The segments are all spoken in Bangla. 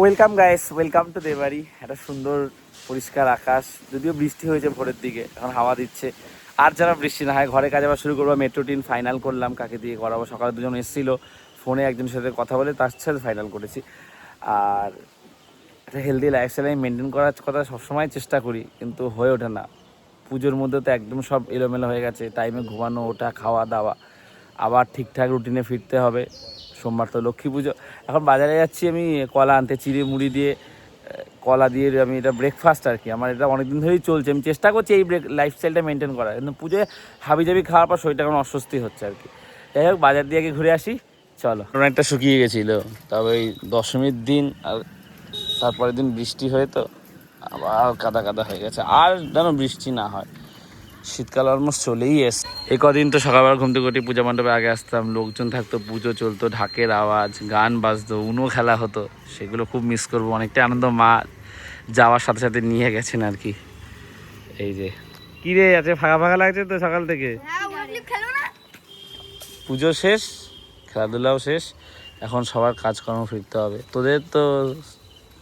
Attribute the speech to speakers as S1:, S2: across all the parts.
S1: ওয়েলকাম গাইস ওয়েলকাম টু দেবাড়ি একটা সুন্দর, পরিষ্কার আকাশ। যদিও বৃষ্টি হয়েছে ভোরের দিকে, এখন হাওয়া দিচ্ছে। আর যারা বৃষ্টি না হয়, ঘরে কাজ আবার শুরু করব। মেট্রো টিন ফাইনাল করলাম, কাকে দিয়ে করাবো সকালে দুজন এসেছিল ফোনে একজনের সাথে কথা বলে তার সাথে ফাইনাল করেছি। আর একটা হেলদি লাইফস্টাইল আমি মেনটেন করার কথা সবসময় চেষ্টা করি, কিন্তু হয়ে ওঠে না। পুজোর মধ্যে তো একদম সব এলোমেলো হয়ে গেছে। টাইমে ঘুমানো ওটা খাওয়া, দাওয়া। আবার ঠিকঠাক রুটিনে ফিরতে হবে। সোমবার তো লক্ষ্মী পুজো। এখন বাজারে যাচ্ছি আমি, কলা আনতে, চিড়ে মুড়ি দিয়ে কলা দিয়ে আমি এটা ব্রেকফাস্ট আর কি। আমার এটা অনেকদিন ধরেই চলছে। আমি চেষ্টা করছি এই ব্রেক লাইফস্টাইলটা মেনটেন করার। কিন্তু পুজোয় হাবি জাবি খাওয়ার পর শরীরটা এখন অস্বস্তি হচ্ছে আর কি। যাই হোক, বাজার দিয়ে আগে ঘুরে আসি। চলো। অনেকটা শুকিয়ে গেছিল। তবে এই দশমীর দিন আর তারপরের দিন বৃষ্টি হয়ে তো আবার কাদা কাদা হয়ে গেছে। আর যেন বৃষ্টি না হয়। শীতকাল অলমোস্ট চলেই এস এই কদিন তো সকালবেলা ঘুম থেকে উঠে পূজা মণ্ডপে আগে আসতাম লোকজন থাকতো পুজো চলতো ঢাকের আওয়াজ গান বাজতো উনো খেলা হতো সেগুলো খুব মিস করব অনেকটা আনন্দ। মা যাওয়ার সাথে সাথে নিয়ে গেছেন আর কি। এই যে। কি রে আছে ফাঁকা ফাঁকা লাগছে তো সকাল থেকে? পুজো শেষ খেলাধুলাও শেষ এখন সবার কাজকর্ম ফিরতে হবে। তোদের তো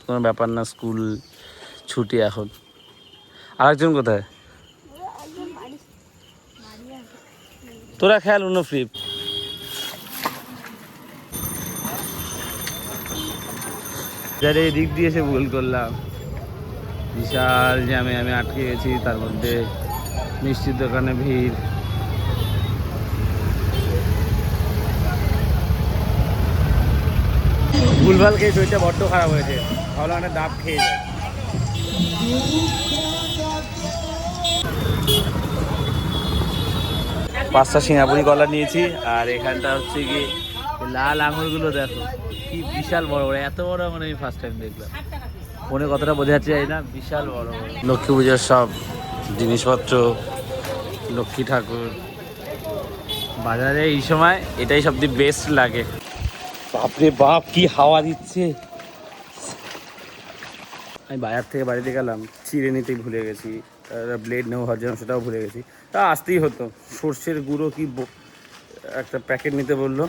S1: কোনো ব্যাপার না স্কুল ছুটি এখন। আরেকজন কোথায়? তোরা খেয়াল অন্য ফ্লিপ যারে এদিক দিয়ে এসে ভুল করলাম। বিশাল জ্যামে আমি আটকে গেছি, তার মধ্যে মিষ্টির দোকানে ভিড়। ভুলভাল খেয়ে শরীরটা বড্ড খারাপ হয়েছে। ভালো একটা ডাব খেয়ে যায় পাঁচটা সিঙ্গাপুরি কলা নিয়েছি আর এখানটা হচ্ছে কি লাল আঙুরগুলো দেখো কি বিশাল বড় বড় এত বড় আঙুর আমি ফার্স্ট টাইম দেখলাম। ফোনে কতটা বোঝা যাচ্ছে না বিশাল বড় বড়। লক্ষ্মী পুজোর সব জিনিসপত্র লক্ষ্মী ঠাকুর। বাজারে এই সময় এটাই সবথেকে বেস্ট লাগে। বাপরে বাপ কি হাওয়া দিচ্ছে। আমি বাজার থেকে বাড়িতে গেলাম চিড়ে নিতে ভুলে গেছি ব্লেড নেওয়া হওয়ার জন্য সেটাও ভুলে গেছি। তা আসতেই হতো। সর্ষের গুঁড়ো কি একটা প্যাকেট নিতে বলল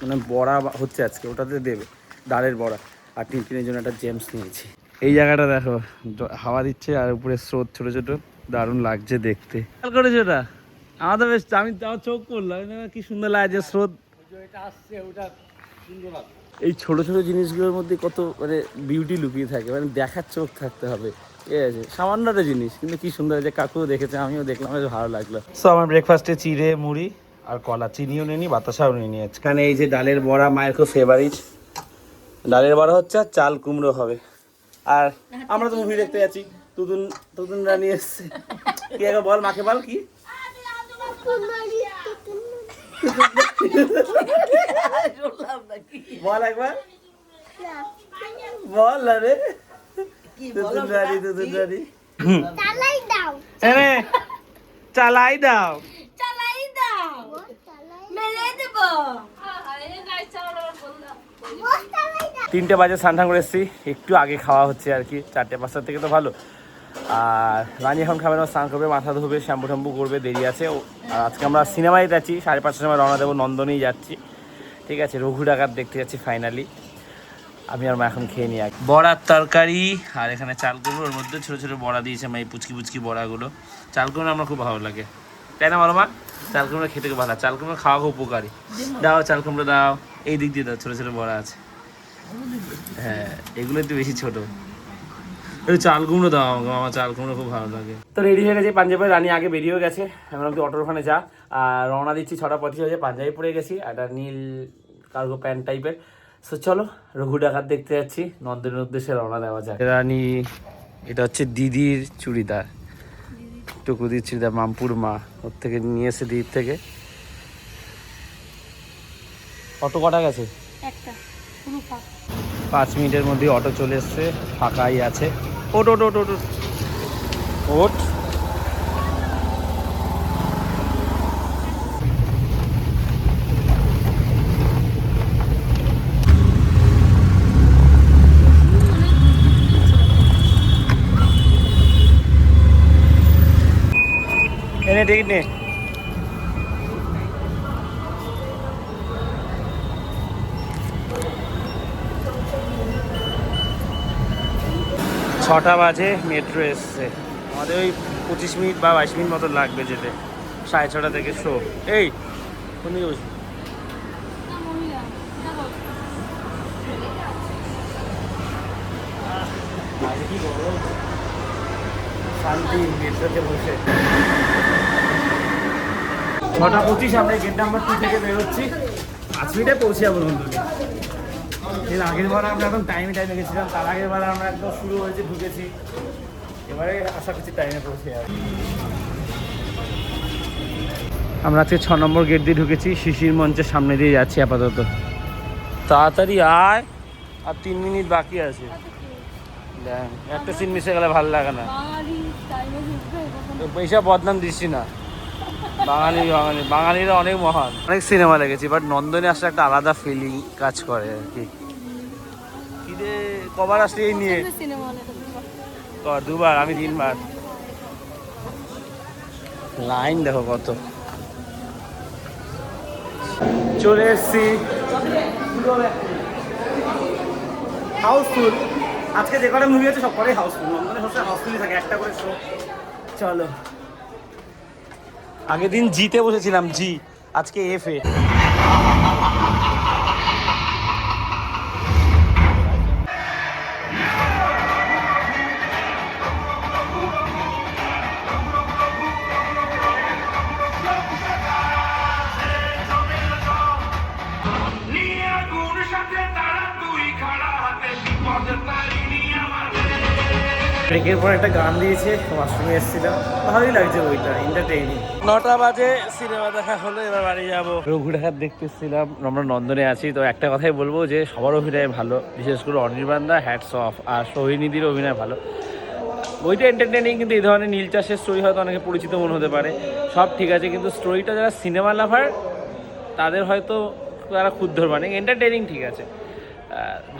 S1: মানে বড়া হচ্ছে আজকে ওটাতে দেবে ডালের বড়া। আর টিনটিনের জন্য একটা জেমস নিয়েছি। এই জায়গাটা দেখো হাওয়া দিচ্ছে আর উপরে স্রোত ছোটো ছোটো দারুণ লাগছে দেখতে। খেয়াল করেছ ওটা আমার তো বেশ আমি আমার চোখ করলাম কি সুন্দর লাগছে স্রোত। এই ছোট ছোট জিনিসগুলোর মধ্যে কত মানে বিউটি লুকিয়ে থাকে মানে দেখার চোখ থাকতে হবে। ঠিক আছে? সামান্য একটা জিনিস কিন্তু কি সুন্দর যে কাকুও দেখেছে আমিও দেখলাম বেশ ভালো লাগল। সো আমার ব্রেকফাস্টে চিড়ে মুড়ি আর কলা চিনিও নিয়ে নিই বাতাসাও নিয়ে নিই এখানে এই যে ডালের বড়া মায়ের খুব ফেভারিট ডালের বড়া হচ্ছে আর চাল কুমড়ো হবে। আর আমরা তো মুভি দেখতে যাচ্ছি তুদুন তুতুন রানী এসছে। কি একবার বল মাকে বল কি? বল একবার। বল না রে তুতুন রানী
S2: চালাই দাও।
S1: এনে চালাই দাও।
S2: চালাই দাও। মেরে দেব।
S1: তিনটে বাজে স্নান করে এসেছি। একটু আগে খাওয়া হচ্ছে আর কি। চারটে পাঁচটার থেকে তো ভালো। আর রানী এখন খাবে না, স্নান করবে, মাথা ধোবে, শ্যাম্পু ট্যাম্পু করবে, দেরি আছে। আর আজকে আমরা সিনেমায় যাচ্ছি, সাড়ে পাঁচটার সময় রওনা দেবো নন্দনেই যাচ্ছি। ঠিক আছে, রঘু ডাকাত দেখতে যাচ্ছি ফাইনালি আমি আর মা এখন খেয়ে আগে। বড়ার তরকারি আর এখানে চাল কুমড়ো ওর মধ্যে ছোটো ছোটো বড়া দিয়েছে মা, এই পুচকি পুচকি বড়াগুলো। চাল কুমড়ো আমার খুব ভালো লাগে। তাই না বলো মা? চাল কুমড়ো খেতে খুব ভালো চাল কুমড়ো খাওয়া খুব উপকারী। দাও চাল কুমড়ো দাও। এই দিক দিয়ে দাও, ছোটো ছোটো বড়া আছে। হ্যাঁ এগুলো একটু বেশি ছোট। একটু চাল কুমড়ো দাও আমাকে আমার চাল কুমড়ো খুব ভালো লাগে। তো রেডি হয়ে গেছে পাঞ্জাবে রানী আগে বেরিয়েও গেছে। এখন তুই অটোর ওখানে যা। আর রওনা দিচ্ছি ছটা পঁচিশ হয়েছে পাঞ্জাবি পরে গেছি একটা নীল কার্গো প্যান্ট টাইপের সো চলো রঘু ডাকাত দেখতে যাচ্ছি নন্দের উদ্দেশ্যে রওনা দেওয়া যায় রানী এটা হচ্ছে দিদির চুড়িদার। টুকুদির চুড়িদার মামপুর মা ওর থেকে নিয়ে এসে দিদির থেকে। অটো কটা গেছে?
S2: একটা
S1: পাঁচ মিনিটের মধ্যে অটো চলে এসছে ফাঁকাই আছে। ওট ওট ওট ওট ওট। ওট এনে টিকিট নে ছটা বাজে, মেট্রো এসছে। আমাদের ওই পঁচিশ মিনিট বা বাইশ মিনিট মতো লাগবে যেতে। সাড়ে ছটা থেকে শো। এই, কোন দিকে বসবি? শান্তি, মেট্রোতে বসে। ছটা পঁচিশ আমরা গেট নাম্বার টু থেকে বেরোচ্ছি। পাঁচ মিনিটে পৌঁছে যাব নন্দনে এর আগের বার আমরা এখন টাইমে টাইমে গেছিলাম তার আগের বার আমরা একদম শুরু হয়েছে ঢুকেছি। এবারে আশা করছি টাইমে পৌঁছে যাব। আমরা আজকে ছ নম্বর গেট দিয়ে ঢুকেছি শিশির মঞ্চের সামনে দিয়ে যাচ্ছি আপাতত। তাড়াতাড়ি আয় আর তিন মিনিট বাকি আছে। দেখ, একটা সিন মিশে গেলে ভালো লাগে না। পয়সা বদনাম দিচ্ছি না। বাঙালি বাঙালি বাঙালিরা অনেক মহান। অনেক সিনেমা লেগেছি বাট নন্দনে আসলে একটা আলাদা ফিলিং কাজ করে আর কি। কবার আসলি এই নিয়ে। দুবার। আমি তিনবার। লাইন দেখো কত। চলে এসছি। হাউসফুল। আজকে যে কটা মুভি আছে সব কটাই হাউসফুল। নন্দনে সবসময় হাউসফুলই থাকে একটা করে শো চলো। আগের দিন জিতে বসেছিলাম জি। আজকে এফ এ ব্রেকের পর একটা গান দিয়েছে ওয়াশরুমে এসেছিলাম। ভালোই লাগছে ওইটা এন্টারটেইনিং নটা বাজে সিনেমা দেখা হলো এবার বাড়ি যাব। রঘুরাঘাট দেখতে এসেছিলাম আমরা নন্দনে আছি তো একটা কথাই বলব যে সবার অভিনয় ভালো বিশেষ করে অনির্বাণদা হ্যাটস অফ আর সোহিনীদির অভিনয় ভালো। বইটা এন্টারটেনিং কিন্তু এই ধরনের নীল চাষের স্টোরি হয়তো অনেকে পরিচিত মনে হতে পারে। সব ঠিক আছে কিন্তু স্টোরিটা যারা সিনেমা লাভার তাদের হয়তো তারা ক্ষুদ্র মানে এন্টারটেনিং ঠিক আছে।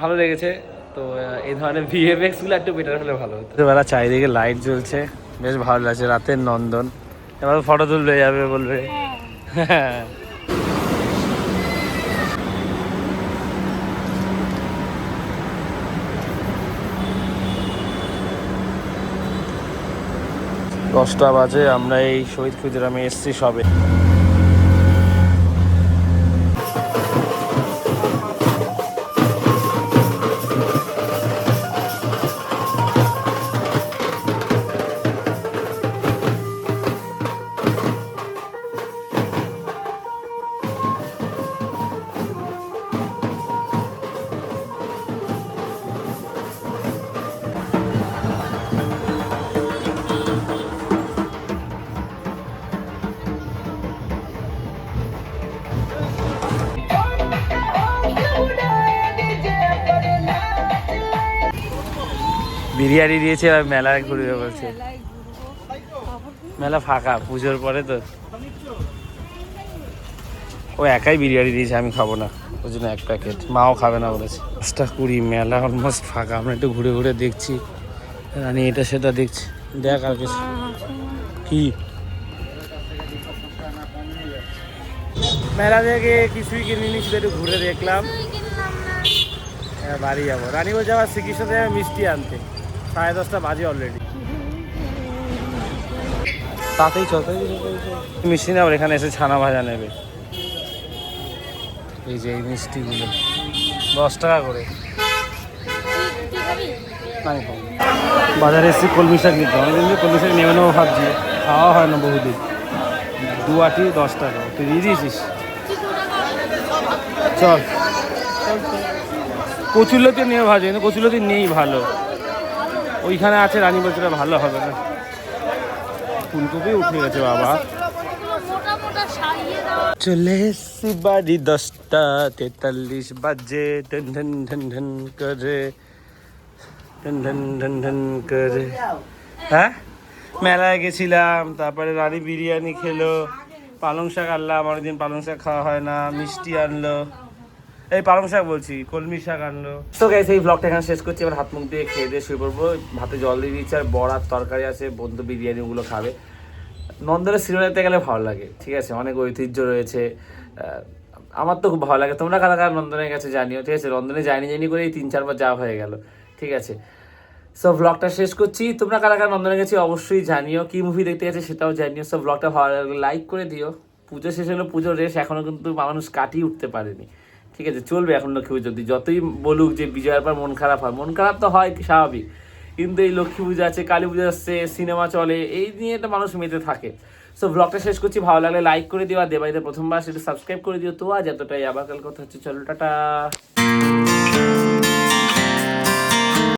S1: ভালো লেগেছে। তো এই ধরনের ভিএফএক্সগুলো একটু বেটার হলে ভালো হতো। বেলা চারিদিকে লাইট জ্বলছে, বেশ ভালো লাগছে, রাতের নন্দন। এবার ফটো তুলবে, যাবে বলবে। দশটা বাজে, আমরা এই শহীদ ক্ষুদিরামে এসছি সবে। বিরিয়ানি দিয়েছে আর মেলায় ঘুরবে বলছে। মেলা ফাঁকা পুজোর পরে তো। ও একাই বিরিয়ানি দিয়েছে আমি খাব না। ওই জন্য এক প্যাকেট। মাও খাবে না বলেছে। পাঁচটা কুড়ি মেলা অলমোস্ট ফাঁকা। আমরা একটু ঘুরে ঘুরে দেখছি। রানি এটা সেটা দেখছি। দেখ আর কিছু। কি? মেলা থেকে কিছুই কিনিনি শুধু একটু ঘুরে দেখলাম। বাড়ি যাব। রানী বলছে আবার শ্রীকৃষ্ণ মিষ্টি আনতে। সাড়ে দশটা বাজে অলরেডি তাতেই চল। তাতেই চল, তাতেই চল। মিষ্টি না এখানে এসে ছানা ভাজা নেবে। এই যে এই মিষ্টিগুলো। দশ টাকা করে। বাজারে এসেছি কলমি শাক নিতে অনেকদিন ধরে কলমি শাক নেবে নেব ভাবছি খাওয়া হয় না বহুদিন। দু আটি দশ টাকা। তুই দিয়ে দিয়েছিস? চল। কচুলতি নিয়ে ভাজে। কিন্তু কচুলতি নেই ভালো। ওইখানে আছে, রানী বলছে ভালো হবে না। ফুলকপি উঠে গেছে, বাবা। চলে এসছি বাড়ি দশটা, তেতাল্লিশ বাজে, ঢন ঢন ঢন ঢন করে। ঢন ঢন ঢন ঢন করে। হ্যাঁ? মেলায় গেছিলাম, তারপরে রানী বিরিয়ানি খেলো, পালং শাক আনলাম, অনেকদিন পালং শাক খাওয়া হয় না, মিষ্টি আনলো। এই পালং শাক বলছি, কলমি শাক আনলো। তো গাইস এই ব্লগটা এখানে শেষ করছি। এবার হাত মুখ দিয়ে খেয়ে দিয়ে শুয়ে পড়ব। ভাতে জল দিয়ে দিচ্ছি আর বড়ার তরকারি আছে, বন্ধু বিরিয়ানি ওগুলো খাবে। নন্দনের সিনেমা গেলে ভালো লাগে, ঠিক আছে? অনেক ঐতিহ্য রয়েছে। আমার তো খুব ভালো লাগে। তোমরা কারা কারা নন্দনের কাছে জানিও, ঠিক আছে? নন্দনে যাইনি জানি করে এই তিন চারবার যাওয়া হয়ে গেল, ঠিক আছে? সো ব্লগটা শেষ করছি। তোমরা কারা কারা নন্দনে গেছি অবশ্যই জানিও। কি মুভি দেখতে গেছে সেটাও জানিও। সব ব্লগটা ভালো লাগলে লাইক করে দিও। পুজো শেষ হলো, পুজোর রেশ এখনও কিন্তু মানুষ কাটিয়ে উঠতে পারেনি। ঠিক আছে, চলবে এখন লক্ষ্মী পুজো। যতই বলুক যে বিজয়ের পর মন খারাপ হয়। মন খারাপ তো হয়, স্বাভাবিক। কিন্তু এই লক্ষ্মী পুজো আছে, কালী পুজো আসছে, সিনেমা চলে, এই নিয়ে একটা মানুষ মেতে থাকে। সো ব্লগটা শেষ করছি। ভালো লাগলে লাইক করে দিও আর দেবাইতে প্রথমবার সেটা সাবস্ক্রাইব করে দিও। তো আজ এতটাই। আবার কাল কথা হচ্ছে। চলো, টাটা।